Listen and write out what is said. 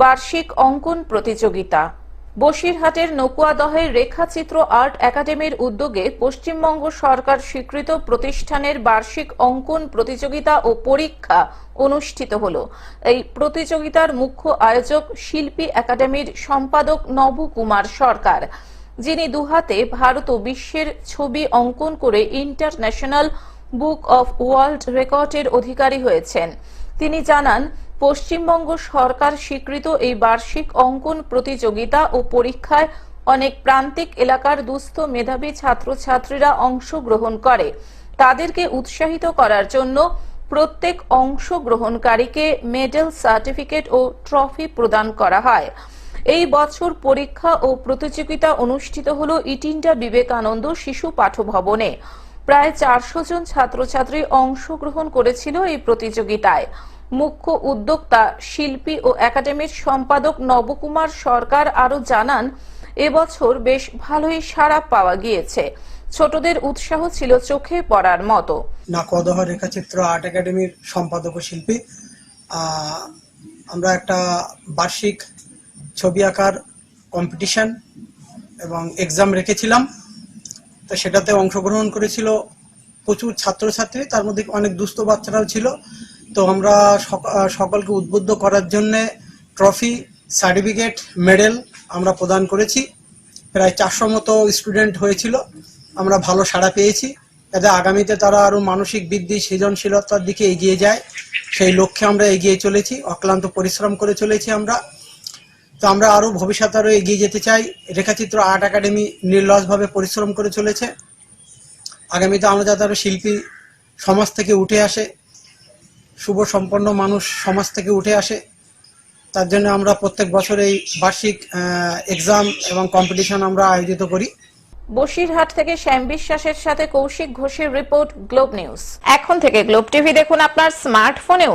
বার্ষিক অঙ্কন প্রতিযোগিতা। বসিরহাটের নকুয়াদহের রেখাচিত্র আর্ট একাডেমির উদ্যোগে পশ্চিমবঙ্গ সরকার স্বীকৃত প্রতিষ্ঠানের বার্ষিক অঙ্কন প্রতিযোগিতা ও পরীক্ষা অনুষ্ঠিত হল। এই প্রতিযোগিতার মুখ্য আয়োজক শিল্পী একাডেমির সম্পাদক নব কুমার সরকার, যিনি দুহাতে ভারত ও বিশ্বের ছবি অঙ্কন করে ইন্টারন্যাশনাল বুক অফ ওয়ার্ল্ড রেকর্ডের অধিকারী হয়েছেন। তিনি জানান, পশ্চিমবঙ্গ সরকার স্বীকৃত এই বার্ষিক অঙ্কন প্রতিযোগিতা ও পরীক্ষায় অনেক প্রান্তিক এলাকার দুস্থ মেধাবী ছাত্রছাত্রীরা অংশগ্রহণ করে। তাদেরকে উৎসাহিত করার জন্য প্রত্যেক অংশগ্রহণকারীকে মেডেল, সার্টিফিকেট ও ট্রফি প্রদান করা হয়। এই বছর পরীক্ষা ও প্রতিযোগিতা অনুষ্ঠিত হল ইটিন্ডা বিবেকানন্দ শিশু পাঠভবনে। প্রায় চারশো জন ছাত্রছাত্রী অংশগ্রহণ করেছিল এই প্রতিযোগিতায়। মুখ্য উদ্যোক্তা, শিল্পী ও একাডেমির সম্পাদক নবকুমার সরকার আরও জানান, এবছর বেশ ভালোই সাড়া পাওয়া গিয়েছে। ছোটদের উৎসাহ ছিল চোখে পড়ার মতো। না নাকদহ রেখাচিত্র আর্ট একাডেমির সম্পাদক ও শিল্পী। আমরা একটা বার্ষিক ছবি আঁকার কম্পিটিশন এবং এক্সাম রেখেছিলাম। তো সেটাতে অংশগ্রহণ করেছিল প্রচুর ছাত্রছাত্রী, তার মধ্যে অনেক দুস্থ বাচ্চারাও ছিল। তো আমরা সক- সকলকে উদ্বুদ্ধ করার জন্য ট্রফি, সার্টিফিকেট, মেডেল আমরা প্রদান করেছি। প্রায় চারশো মতো স্টুডেন্ট হয়েছিল। আমরা ভালো সাড়া পেয়েছি। যাতে আগামীতে তারা আরও মানসিক বৃদ্ধি, সৃজনশীলতার দিকে এগিয়ে যায়, সেই লক্ষ্যে আমরা এগিয়ে চলেছি। অক্লান্ত পরিশ্রম করে চলেছি আমরা। তো আমরা আরও ভবিষ্যতে আরও এগিয়ে যেতে চাই। রেখাচিত্র আর্ট একাডেমি নির্লসভাবে পরিশ্রম করে চলেছে। আগামীতে আমরা যাতে আরও শিল্পী সমাজ থেকে উঠে আসে। শুভ সম্পন্ন মানুষ সমাজ থেকে উঠে আসে। তার জন্য আমরা প্রত্যেক বছর এই বার্ষিক এক্সাম এবং কম্পিটিশন আমরা আয়োজিত করি। বসিরহাট থেকে শ্যাম বিশ্বাসের সাথে কৌশিক ঘোষের রিপোর্ট গ্লোব নিউজ এখন থেকে গ্লোব টিভি দেখুন আপনার স্মার্টফোনেও